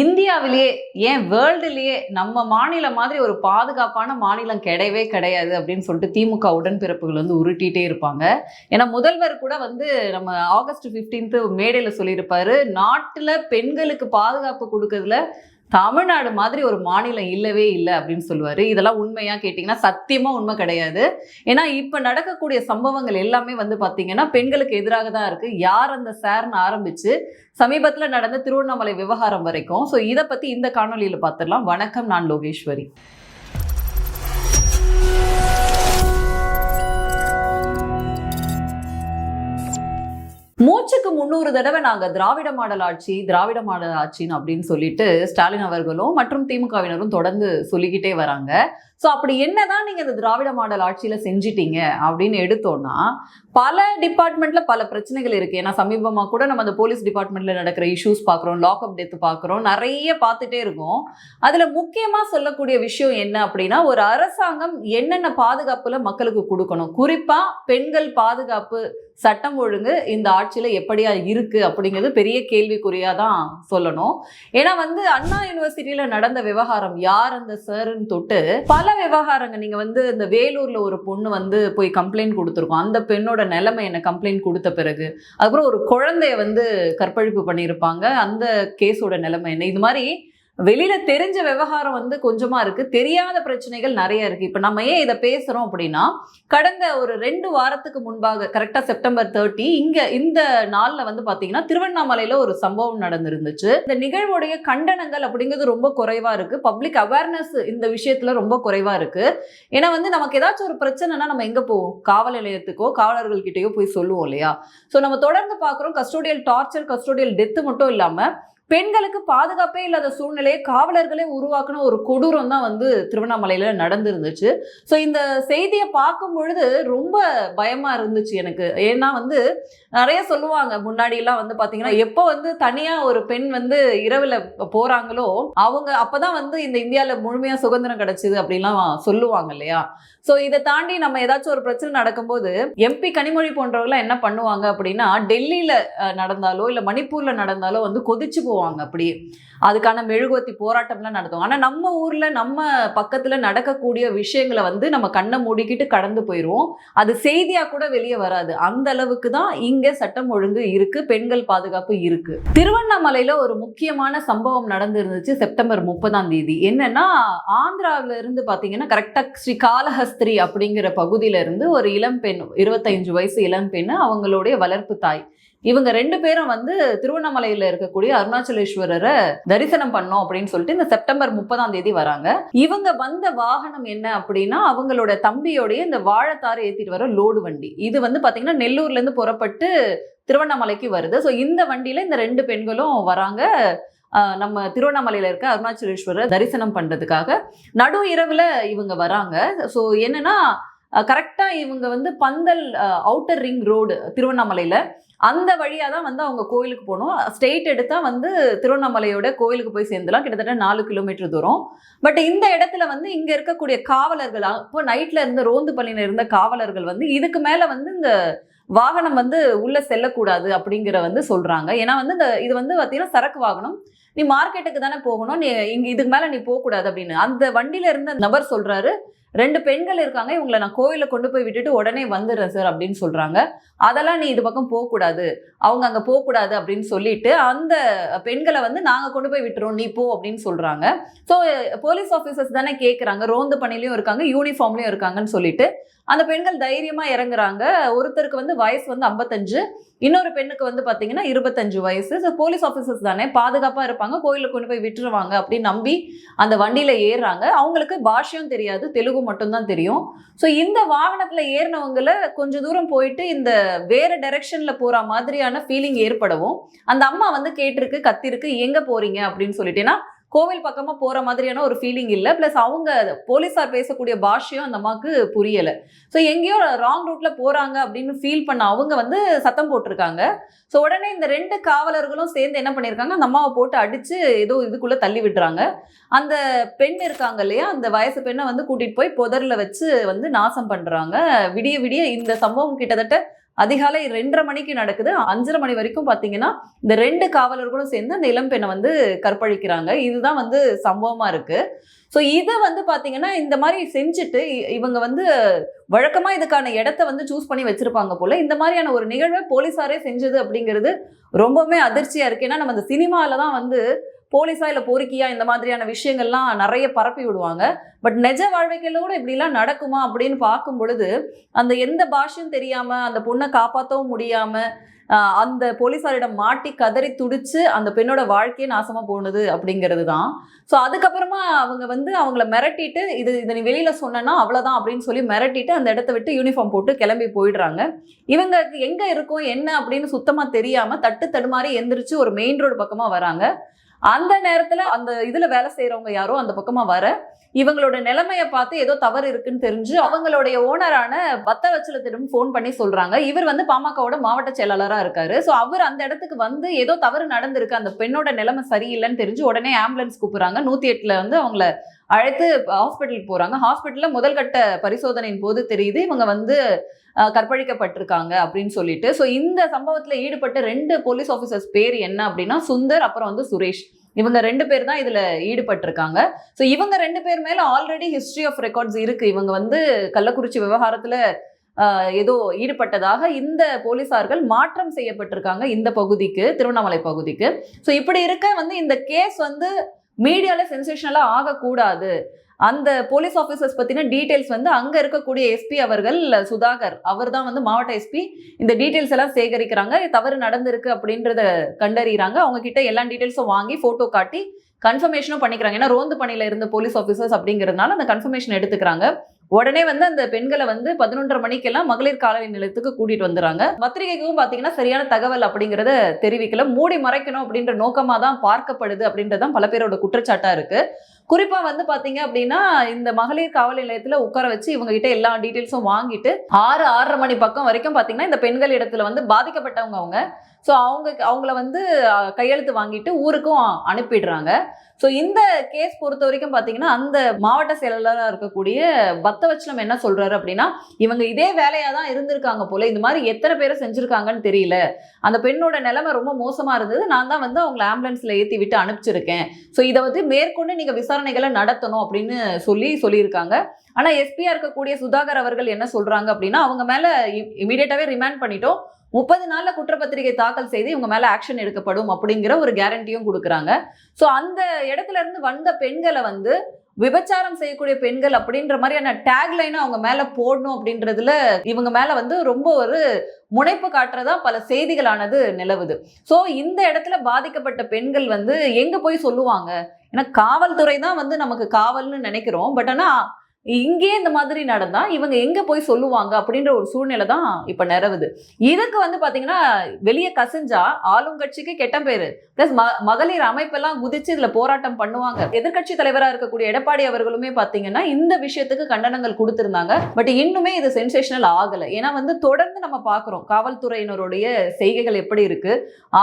இந்தியாவிலேயே ஏன் வேர்ல்டுலேயே நம்ம மாநிலம் மாதிரி ஒரு பாதுகாப்பான மாநிலம் கிடையவே கிடையாது அப்படின்னு சொல்லிட்டு திமுக உடன்பிறப்புகள் வந்து உருட்டிகிட்டே இருப்பாங்க. ஏன்னா முதல்வர் கூட வந்து நம்ம ஆகஸ்ட் 15th மேடையில் சொல்லியிருப்பாரு நாட்டில் பெண்களுக்கு பாதுகாப்பு கொடுக்கறதுல தமிழ்நாடு மாதிரி ஒரு மாநிலம் இல்லவே இல்லை அப்படின்னு சொல்லுவார். இதெல்லாம் உண்மையாக கேட்டிங்கன்னா சத்தியமாக உண்மை கிடையாது. ஏன்னா இப்போ நடக்கக்கூடிய சம்பவங்கள் எல்லாமே வந்து பார்த்தீங்கன்னா பெண்களுக்கு எதிராக தான் இருக்குது யார் அந்த சார்னு ஆரம்பித்து சமீபத்தில் நடந்த திருவண்ணாமலை விவகாரம் வரைக்கும். ஸோ இதை பற்றி இந்த காணொலியில் பார்த்துடலாம் வணக்கம் நான் லோகேஸ்வரி. மூச்சுக்கு முந்நூறு தடவை நாங்க திராவிட மாடல் ஆட்சி திராவிட மாடல் ஆட்சின்னு அப்படின்னு சொல்லிட்டு ஸ்டாலின் அவர்களும் மற்றும் திமுகவினரும் தொடர்ந்து சொல்லிக்கிட்டே வராங்க. ஸோ அப்படி என்னதான் நீங்கள் இந்த திராவிட மாடல் ஆட்சியில் செஞ்சிட்டீங்க அப்படின்னு எடுத்தோம்னா பல டிபார்ட்மெண்ட்டில் பல பிரச்சனைகள் இருக்குது ஏன்னா சமீபமாக கூட நம்ம அந்த போலீஸ் டிபார்ட்மெண்ட்டில் நடக்கிற இஷ்யூஸ் பார்க்குறோம் லாக்அப் டெத் பார்க்குறோம் நிறைய பார்த்துட்டே இருக்கோம். அதில் முக்கியமாக சொல்லக்கூடிய விஷயம் என்ன அப்படின்னா ஒரு அரசாங்கம் என்னென்ன பாதுகாப்பில் மக்களுக்கு கொடுக்கணும்? குறிப்பாக பெண்கள் பாதுகாப்பு சட்டம் ஒழுங்கு இந்த ஆட்சியில் எப்படியா இருக்குது அப்படிங்கிறது பெரிய கேள்விக்குறியாக தான் சொல்லணும். ஏன்னா வந்து அண்ணா யூனிவர்சிட்டியில் நடந்த விவகாரம் யார் அந்த சார்ன்னு தொட்டு பல விவகாரங்கள் நீங்க வந்து இந்த வேலூர்ல ஒரு பொண்ணு வந்து போய் கம்ப்ளைண்ட் கொடுத்துருக்கோம். அந்த பெண்ணோட நிலைமை என்ன? கம்ப்ளைண்ட் கொடுத்த பிறகு. அதுக்கப்புறம் ஒரு குழந்தைய வந்து கற்பழிப்பு பண்ணியிருப்பாங்க. அந்த கேஸோட நிலைமை என்ன? இது மாதிரி வெளியில தெரிஞ்ச விவகாரம் வந்து கொஞ்சமா இருக்கு. தெரியாத பிரச்சனைகள் நிறைய இருக்கு. இப்ப நம்ம ஏன் இதை பேசுறோம் அப்படின்னா கடந்த ஒரு ரெண்டு வாரத்துக்கு முன்பாக கரெக்டா செப்டம்பர் தேர்ட்டி இங்க இந்த நாள்ல வந்து பாத்தீங்கன்னா திருவண்ணாமலையில ஒரு சம்பவம் நடந்திருந்துச்சு. இந்த நிகழ்வுடைய கண்டனங்கள் அப்படிங்கிறது ரொம்ப குறைவா இருக்கு. பப்ளிக் அவேர்னஸ் இந்த விஷயத்துல ரொம்ப குறைவா இருக்கு. ஏன்னா வந்து நமக்கு ஏதாச்சும் ஒரு பிரச்சனைனா நம்ம எங்க போவோம்? காவல் நிலையத்துக்கோ காவலர்கள் கிட்டேயோ போய் சொல்லுவோம் இல்லையா? ஸோ நம்ம தொடர்ந்து பார்க்குறோம். கஸ்டோடியல் டார்ச்சர் கஸ்டோடியல் டெத்து மட்டும் இல்லாமல் பெண்களுக்கு பாதுகாப்பே இல்லாத சூழ்நிலையை காவலர்களே உருவாக்குன ஒரு கொடூரம் தான் வந்து திருவண்ணாமலையில நடந்துருந்துச்சு. ஸோ இந்த செய்தியை பார்க்கும் பொழுது ரொம்ப பயமா இருந்துச்சு எனக்கு. ஏன்னா வந்து நிறைய சொல்லுவாங்க முன்னாடியெல்லாம் வந்து பார்த்தீங்கன்னா எப்போ வந்து தனியாக ஒரு பெண் வந்து இரவில் போகிறாங்களோ அவங்க அப்போ தான் வந்து இந்த இந்தியாவில் முழுமையாக சுதந்திரம் கிடச்சிது அப்படின்லாம் சொல்லுவாங்க இல்லையா? ஸோ இதை தாண்டி நம்ம ஏதாச்சும் ஒரு பிரச்சனை நடக்கும்போது எம்பி கனிமொழி போன்றவங்களாம் என்ன பண்ணுவாங்க அப்படின்னா டெல்லியில் நடந்தாலோ இல்லை மணிப்பூரில் நடந்தாலோ வந்து கொதிச்சு போவாங்க. அப்படியே அதுக்கான மெழுகுவத்தி போராட்டம்லாம் நடத்துவாங்க. ஆனால் நம்ம ஊரில் நம்ம பக்கத்தில் நடக்கக்கூடிய விஷயங்களை வந்து நம்ம கண்ணை மூடிக்கிட்டு கடந்து போயிடுவோம் அது செய்தியாக கூட வெளியே வராது. அந்த அளவுக்கு தான் இங்கே சட்டம் ஒழுங்கு இருக்கு. பெண்கள் பாதுகாப்பு இருக்கு. திருவண்ணாமலையில் ஒரு முக்கியமான சம்பவம் நடந்துருந்துச்சு செப்டம்பர் முப்பதாம் தேதி. என்னன்னா ஆந்திராவிலிருந்து இருந்து கரெக்டாக ஸ்ரீ காளஹஸ்திரி அப்படிங்கிற பகுதியில இருந்து ஒரு இளம்பெண் இருபத்தஞ்சு வயசு இளம்பெண் அவங்களுடைய வளர்ப்பு தாய். இவங்க ரெண்டு பேரும் வந்து திருவண்ணாமலையில இருக்கக்கூடிய அருணாச்சலேஸ்வரரை தரிசனம் பண்ணோம் அப்படின்னு சொல்லிட்டு இந்த செப்டம்பர் முப்பதாம் தேதி வராங்க. இவங்க வந்த வாகனம் என்ன அப்படின்னா அவங்களோட தம்பியோடைய இந்த வாழைத்தாறு ஏத்திட்டு வர லோடு வண்டி. இது வந்து பாத்தீங்கன்னா நெல்லூர்ல இருந்து புறப்பட்டு திருவண்ணாமலைக்கு வருது. ஸோ இந்த வண்டியில இந்த ரெண்டு பெண்களும் வராங்க. நம்ம திருவண்ணாமலையில் இருக்க அருணாச்சலேஸ்வரர் தரிசனம் பண்ணுறதுக்காக நடு இரவில் இவங்க வராங்க. ஸோ என்னன்னா கரெக்டாக இவங்க வந்து பந்தல் அவுட்டர் ரிங் ரோடு திருவண்ணாமலையில். அந்த வழியாக தான் வந்து அவங்க கோயிலுக்கு போகணும் ஸ்ட்ரெயிட் எடுத்தால் வந்து திருவண்ணாமலையோட கோயிலுக்கு போய் சேர்ந்துலாம் கிட்டத்தட்ட நாலு கிலோமீட்டர் தூரம். பட் இந்த இடத்துல வந்து இங்கே இருக்கக்கூடிய காவலர்கள் இப்போ நைட்டில் இருந்த ரோந்து பள்ளியில் இருந்த காவலர்கள் வந்து இதுக்கு மேலே வந்து இந்த வாகனம் வந்து உள்ளே செல்லக்கூடாது அப்படிங்கிற வந்து சொல்கிறாங்க ஏன்னா வந்து இந்த இது வந்து பார்த்தீங்கன்னா சரக்கு வாகனம். நீ மார்க்கெட்டுக்கு தானே போகணும். நீ இங்கே இதுக்கு மேலே நீ போகக்கூடாது அப்படின்னு. அந்த வண்டியில் இருந்த நபர் சொல்கிறாரு ரெண்டு பெண்கள் இருக்காங்க இவங்களை நான் கோயிலில் கொண்டு போய் விட்டுட்டு உடனே வந்துடுறேன் சார் அப்படின்னு சொல்கிறாங்க அதெல்லாம் நீ இது பக்கம் போகக்கூடாது. அவங்க அங்கே போகக்கூடாது அப்படின்னு சொல்லிட்டு அந்த பெண்களை வந்து நாங்கள் கொண்டு போய் விட்டுறோம் நீ போ அப்படின்னு சொல்கிறாங்க ஸோ போலீஸ் ஆஃபீஸர்ஸ் தானே கேட்குறாங்க ரோந்து பணிலையும் இருக்காங்க யூனிஃபார்ம்லையும் இருக்காங்கன்னு சொல்லிட்டு. அந்த பெண்கள் தைரியமாக இறங்குறாங்க. ஒருத்தருக்கு வந்து வயசு வந்து ஐம்பத்தஞ்சு இன்னொரு பெண்ணுக்கு வந்து பார்த்தீங்கன்னா இருபத்தஞ்சு வயசு. ஸோ போலீஸ் ஆஃபீஸர்ஸ் தானே பாதுகாப்பாக இருப்பாங்க கோயிலில் கொண்டு போய் விட்டுருவாங்க அப்படின்னு நம்பி அந்த வண்டியில் ஏறுறாங்க. அவங்களுக்கு பாஷையும் தெரியாது தெலுங்கு மட்டும்தான் தெரியும். ஸோ இந்த வாகனத்தில் ஏறினவங்கள கொஞ்ச தூரம் போயிட்டு இந்த வேற டைரெக்ஷனில் போகிற மாதிரியான ஃபீலிங் ஏற்படவும். அந்த அம்மா வந்து கேட்டிருக்கு கத்திருக்கு எங்கே போறீங்க? அப்படின்னு சொல்லிட்டேன்னா கோவில் பக்கமாக போகிற மாதிரியான ஒரு ஃபீலிங் இல்லை. ப்ளஸ் அவங்க போலீஸார் பேசக்கூடிய பாஷையும் அந்த அம்மாவுக்கு புரியலை. ஸோ எங்கேயோ ராங் ரூட்டில் போகிறாங்க அப்படின்னு ஃபீல் பண்ண அவங்க வந்து சத்தம் போட்டிருக்காங்க. ஸோ உடனே இந்த ரெண்டு காவலர்களும் சேர்ந்து என்ன பண்ணியிருக்காங்க அந்த அம்மாவை போட்டு அடித்து ஏதோ இதுக்குள்ளே தள்ளி விடுறாங்க. அந்த பெண் இருக்காங்க இல்லையா? அந்த வயசு பெண்ணை வந்து கூட்டிகிட்டு போய் புதரில் வச்சு வந்து நாசம் பண்ணுறாங்க விடிய விடிய இந்த சம்பவம் கிட்டத்தட்ட அதிகாலை ரெண்டரை மணிக்கு நடக்குது. அஞ்சரை மணி வரைக்கும் பார்த்தீங்கன்னா இந்த ரெண்டு காவலர்களும் சேர்ந்து அந்த இளம்பெண்ணை வந்து கற்பழிக்கிறாங்க. இதுதான் வந்து சம்பவமாக இருக்குது ஸோ இதை வந்து பார்த்தீங்கன்னா இந்த மாதிரி செஞ்சுட்டு இவங்க வந்து வழக்கமாக இதுக்கான இடத்த வந்து சூஸ் பண்ணி வச்சுருப்பாங்க போல் இந்த மாதிரியான ஒரு நிகழ்வை போலீஸாரே செஞ்சது அப்படிங்கிறது ரொம்பவுமே அதிர்ச்சியாக இருக்குது ஏன்னா நம்ம இந்த சினிமாவில் தான் வந்து போலீஸா இல்லை பொறுக்கியா இந்த மாதிரியான விஷயங்கள்லாம் நிறைய பரப்பி விடுவாங்க. பட் நெஜ வாழ்க்கையில கூட இப்படிலாம் நடக்குமா அப்படின்னு பார்க்கும் பொழுது அந்த எந்த பாஷையும் தெரியாம அந்த பொண்ணை காப்பாற்றவும் முடியாம அந்த போலீஸாரிடம் மாட்டி கதறி துடிச்சு அந்த பெண்ணோட வாழ்க்கையே நாசமா போனது அப்படிங்கிறது தான். ஸோ அதுக்கப்புறமா அவங்க வந்து அவங்கள மிரட்டிட்டு இது இதை நீ வெளியில சொன்னேன்னா அவ்வளோதான் அப்படின்னு சொல்லி மிரட்டிட்டு அந்த இடத்த விட்டு யூனிஃபார்ம் போட்டு கிளம்பி போயிடுறாங்க. இவங்க எங்க இருக்கும் என்ன அப்படின்னு சுத்தமா தெரியாம தட்டு தடுமாறி எந்திரிச்சு ஒரு மெயின் ரோடு பக்கமா வராங்க. அந்த நேரத்துல அந்த இதுல வேலை செய்யறவங்க யாரோ அந்த பக்கமா வர இவங்களோட நிலைமையை பார்த்து ஏதோ தவறு இருக்குன்னு தெரிஞ்சு அவங்களுடைய ஓனரான பத்தவச்சலத்திடம் ஃபோன் பண்ணி சொல்றாங்க. இவர் வந்து பாமகவோட மாவட்ட செயலாளரா இருக்காரு. ஸோ அவர் அந்த இடத்துக்கு வந்து ஏதோ தவறு நடந்திருக்கு. அந்த பெண்ணோட நிலைமை சரியில்லைன்னு தெரிஞ்சு உடனே ஆம்புலன்ஸ் கூப்பிடுறாங்க. நூத்தி எட்டுல வந்து அவங்கள அழைத்து ஹாஸ்பிட்டல் போகிறாங்க ஹாஸ்பிட்டலில் முதல் கட்ட பரிசோதனையின் போது தெரியுது இவங்க வந்து கற்பழிக்கப்பட்டிருக்காங்க அப்படின்னு சொல்லிட்டு. ஸோ இந்த சம்பவத்தில் ஈடுபட்ட ரெண்டு போலீஸ் ஆஃபீஸர்ஸ் பேர் என்ன அப்படின்னா சுந்தர் அப்புறம் வந்து சுரேஷ். இவங்க ரெண்டு பேர் தான் இதில் ஈடுபட்டிருக்காங்க. ஸோ இவங்க ரெண்டு பேர் மேலே ஆல்ரெடி ஹிஸ்ட்ரி ஆஃப் ரெக்கார்ட்ஸ் இருக்குது இவங்க வந்து கள்ளக்குறிச்சி விவகாரத்தில் ஏதோ ஈடுபட்டதாக இந்த போலீசார்கள் மாற்றம் செய்யப்பட்டிருக்காங்க இந்த பகுதிக்கு திருவண்ணாமலை பகுதிக்கு. ஸோ இப்படி இருக்க வந்து இந்த கேஸ் வந்து மீடியாவில் சென்சேஷனலாக ஆகக்கூடாது. அந்த போலீஸ் ஆஃபீஸர்ஸ் பற்றின டீட்டெயில்ஸ் வந்து அங்கே இருக்கக்கூடிய எஸ்பி அவர்கள் சுதாகர் அவர் தான் வந்து மாவட்ட எஸ்பி இந்த டீட்டெயில்ஸ் எல்லாம் சேகரிக்கிறாங்க. தவறு நடந்திருக்கு அப்படின்றத கண்டறியறாங்க. அவங்க கிட்ட எல்லா டீட்டெயில்ஸும் வாங்கி ஃபோட்டோ காட்டி கன்ஃபர்மேஷனும் பண்ணிக்கிறாங்க. ஏன்னா ரோந்து பணியில் இருந்த போலீஸ் ஆஃபீஸர்ஸ் அப்படிங்கிறதுனால அந்த கன்ஃபர்மேஷன் எடுத்துக்கிறாங்க. உடனே வந்து அந்த பெண்களை வந்து பதினொன்றரை மணிக்கெல்லாம் மகளிர் காலனி நிலையத்துக்கு கூட்டிட்டு வந்துறாங்க பத்திரிகைக்கும் பாத்தீங்கன்னா சரியான தகவல் அப்படிங்கறத தெரிவிக்கல. மூடி மறைக்கணும் அப்படின்ற நோக்கமா தான் பார்க்கப்படுது அப்படின்றதான் பல பேரோட குற்றச்சாட்டா இருக்கு. குறிப்பா வந்து பாத்தீங்க அப்படின்னா இந்த மகளிர் காவல் நிலையத்துல உட்கார வச்சு இவங்க கிட்ட எல்லா டீட்டெயில்ஸும் வாங்கிட்டு ஆறு ஆறரை மணி பக்கம் வரைக்கும் பாத்தீங்கன்னா இந்த பெண்கள் இடத்துல வந்து பாதிக்கப்பட்டவங்க அவங்க. ஸோ அவங்க அவங்கள வந்து கையெழுத்து வாங்கிட்டு ஊருக்கும் அனுப்பிடுறாங்க. ஸோ இந்த கேஸ் பொறுத்த வரைக்கும் பார்த்தீங்கன்னா அந்த மாவட்ட செயலாளராக இருக்கக்கூடிய பத்தவச்சலம் என்ன சொல்றாரு அப்படின்னா இவங்க இதே வேலையாக தான் இருந்திருக்காங்க போல இந்த மாதிரி எத்தனை பேரை செஞ்சுருக்காங்கன்னு தெரியல. அந்த பெண்ணோட நிலைமை ரொம்ப மோசமாக இருந்தது. நான் தான் வந்து அவங்களை ஆம்புலன்ஸில் ஏற்றி விட்டு அனுப்பிச்சிருக்கேன். ஸோ இதை வந்து மேற்கொண்டு நீங்கள் விசாரணைகளை நடத்தணும் அப்படின்னு சொல்லி சொல்லியிருக்காங்க. ஆனால் எஸ்பியாக இருக்கக்கூடிய சுதாகர் அவர்கள் என்ன சொல்கிறாங்க அப்படின்னா அவங்க மேலே இமீடியட்டாகவே ரிமாண்ட் பண்ணிட்டோம். முப்பது நாள்ல குற்றப்பத்திரிகை தாக்கல் செய்து இவங்க மேல ஆக்ஷன் எடுக்கப்படும் அப்படிங்கிற ஒரு கேரண்டியும் கொடுக்குறாங்க. ஸோ அந்த இடத்துல இருந்து வந்த பெண்களை வந்து விபச்சாரம் செய்யக்கூடிய பெண்கள் அப்படின்ற மாதிரியான டேக்லைனை அவங்க மேல போடணும் அப்படின்றதுல இவங்க மேல வந்து ரொம்ப ஒரு முனைப்பு காட்டுறதா பல செய்திகளானது நிலவுது. ஸோ இந்த இடத்துல பாதிக்கப்பட்ட பெண்கள் வந்து எங்க போய் சொல்லுவாங்க? ஏன்னா காவல்துறை தான் வந்து நமக்கு காவல்னு நினைக்கிறோம். பட் ஆனால் இங்கே இந்த மாதிரி நடந்தா இவங்க எங்க போய் சொல்லுவாங்க அப்படின்ற ஒரு சூழ்நிலை தான் இப்ப நிறவுது இதுக்கு வந்து பாத்தீங்கன்னா வெளியே கசிஞ்சா ஆளுங்கட்சிக்கு கெட்ட பேரு. பிளஸ் மகளிர் அமைப்பெல்லாம் குதிச்சு இதுல போராட்டம் பண்ணுவாங்க. எதிர்க்கட்சி தலைவரா இருக்கக்கூடிய எடப்பாடி அவர்களுமே பாத்தீங்கன்னா இந்த விஷயத்துக்கு கண்டனங்கள் கொடுத்திருந்தாங்க. பட் இன்னுமே இது சென்சேஷனல் ஆகல. ஏன்னா வந்து தொடர்ந்து நம்ம பாக்குறோம். காவல்துறையினருடைய செய்கைகள் எப்படி இருக்கு?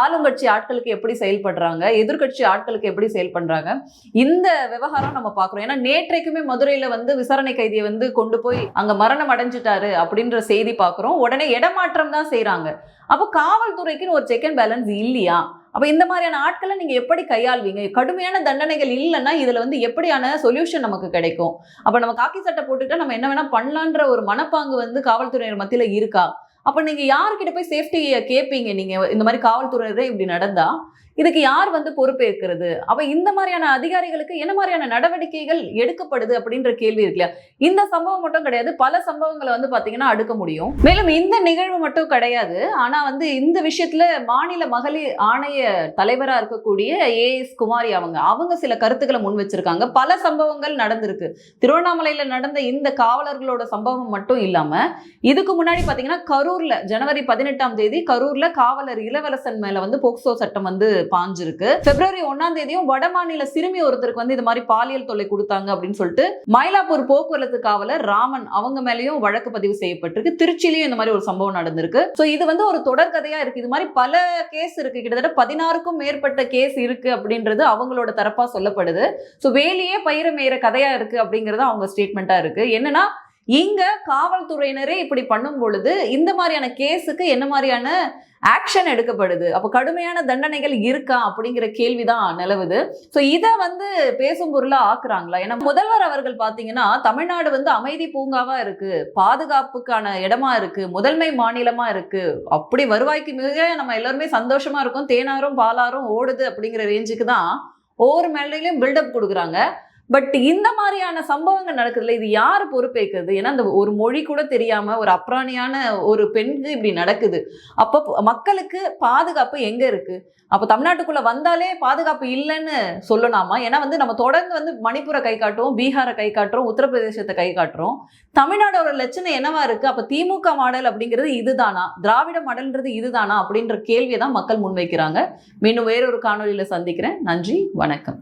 ஆளுங்கட்சி ஆட்களுக்கு எப்படி செயல்படுறாங்க? எதிர்க்கட்சி ஆட்களுக்கு எப்படி செயல்படுறாங்க? இந்த விவகாரம் நம்ம பாக்குறோம். ஏன்னா நேற்றைக்குமே மதுரையில வந்து விசாரணை கைதியை வந்து கொண்டு போய் அங்க மரணம் அடைஞ்சிட்டாரு அப்படின்ற செய்தி பாக்குறோம். உடனே இடமாற்றம் தான் செய்யறாங்க அப்போ காவல்துறைக்குன்னு ஒரு செக் அண்ட் பேலன்ஸ் இல்லையா? அப்போ இந்த மாதிரியான ஆட்களை நீங்க எப்படி கையாள்வீங்க? கடுமையான தண்டனைகள் இல்லைன்னா இதுல வந்து எப்படியான சொல்யூஷன் நமக்கு கிடைக்கும்? அப்போ நம்ம காக்கி சட்டை போட்டுட்டா நம்ம என்ன வேணால் பண்ணலான்ற ஒரு மனப்பாங்கு வந்து காவல்துறையினர் மத்தியில் இருக்கா? அப்போ நீங்க யார்கிட்ட போய் சேஃப்டியை கேட்பீங்க நீங்க இந்த மாதிரி காவல்துறையினரே இப்படி நடந்தா? இதுக்கு யார் வந்து பொறுப்பேற்கிறது அப்ப இந்த மாதிரியான அதிகாரிகளுக்கு என்ன மாதிரியான நடவடிக்கைகள் எடுக்கப்படுது அப்படின்ற கேள்வி இருக்கு இல்லையா? இந்த சம்பவம் மட்டும் கிடையாது. பல சம்பவங்களை வந்து பாத்தீங்கன்னா அடுக்க முடியும். மேலும் இந்த நிகழ்வு மட்டும் கிடையாது. ஆனா வந்து இந்த விஷயத்துல மாநில மகளிர் ஆணைய தலைவரா இருக்கக்கூடிய ஏஎஸ் குமாரி அவங்க அவங்க சில கருத்துக்களை முன் வச்சிருக்காங்க. பல சம்பவங்கள் நடந்திருக்கு. திருவண்ணாமலையில நடந்த இந்த காவலர்களோட சம்பவம் மட்டும் இல்லாம இதுக்கு முன்னாடி பாத்தீங்கன்னா கரூர்ல ஜனவரி பதினெட்டாம் தேதி கரூர்ல காவலர் இளவரசன் மேல வந்து போக்சோ சட்டம் வந்து பாஞ்சிருக்கு. பிப்ரவரி ஒன்னாம் தேதியும் வடமாநில சிறுமி ஒருத்தருக்கு வந்து இது மாதிரி பாலியல் தொல்லை கொடுத்தாங்க அப்படின்னு சொல்லிட்டு மயிலாப்பூர் போக்குவரத்து காவலர் ராமன் அவங்க மேலயும் வழக்கு பதிவு செய்யப்பட்டிருக்கு. திருச்சியிலயும் இந்த மாதிரி ஒரு சம்பவம் நடந்திருக்கு. சோ இது வந்து ஒரு தொடர்கதையா இருக்கு. இது மாதிரி பல கேஸ் இருக்கு. கிட்டத்தட்ட பதினாறுக்கும் மேற்பட்ட கேஸ் இருக்கு அப்படின்றது அவங்களோட தரப்பா சொல்லப்படுது. சோ வேலையே பயிர மேயிற கதையா இருக்கு அப்படிங்கறது அவங்க ஸ்டேட்மெண்டா இருக்கு. என்னன்னா இங்க காவல்துறையினரே இப்படி பண்ணும் பொழுது இந்த மாதிரியான கேஸுக்கு என்ன மாதிரியான ஆக்ஷன் எடுக்கப்படுது? அப்போ கடுமையான தண்டனைகள் இருக்கா? அப்படிங்கிற கேள்விதான் நிலவுது. ஸோ இதை வந்து பேசும் பொருளாக ஆக்குறாங்களா? ஏன்னா முதல்வர் அவர்கள் பார்த்தீங்கன்னா தமிழ்நாடு வந்து அமைதி பூங்காவா இருக்கு பாதுகாப்புக்கான இடமா இருக்கு முதன்மை மாநிலமா இருக்கு. அப்படி வருவாய்க்கு மிக நம்ம எல்லாருமே சந்தோஷமா இருக்கோம். தேனாரும் பாலாரும் ஓடுது அப்படிங்கிற ரேஞ்சுக்கு தான் ஒவ்வொரு மேலையும் பில்டப் கொடுக்குறாங்க. பட் இந்த மாதிரியான சம்பவங்கள் நடக்குதுல இது யார் பொறுப்பேற்கிறது? ஏன்னா அந்த ஒரு மொழி கூட தெரியாம ஒரு அப்ராணியான ஒரு பெண்ணுக்கு இப்படி நடக்குது. அப்போ மக்களுக்கு பாதுகாப்பு எங்க இருக்கு? அப்போ தமிழ்நாட்டுக்குள்ள வந்தாலே பாதுகாப்பு இல்லைன்னு சொல்லலாமா? ஏன்னா வந்து நம்ம தொடர்ந்து வந்து மணிப்பூரை கை காட்டுறோம் பீகாரை கை காட்டுறோம் உத்தரப்பிரதேசத்தை கை காட்டுறோம். தமிழ்நாடோட லட்சணம் என்னவா இருக்கு? அப்ப திமுக மாடல் அப்படிங்கிறது இதுதானா? திராவிட மாடல்ன்றது இதுதானா? அப்படின்ற கேள்வியை தான் மக்கள் முன்வைக்கிறாங்க. மீண்டும் வேறொரு காணொலியில சந்திக்கிறேன். நன்றி வணக்கம்.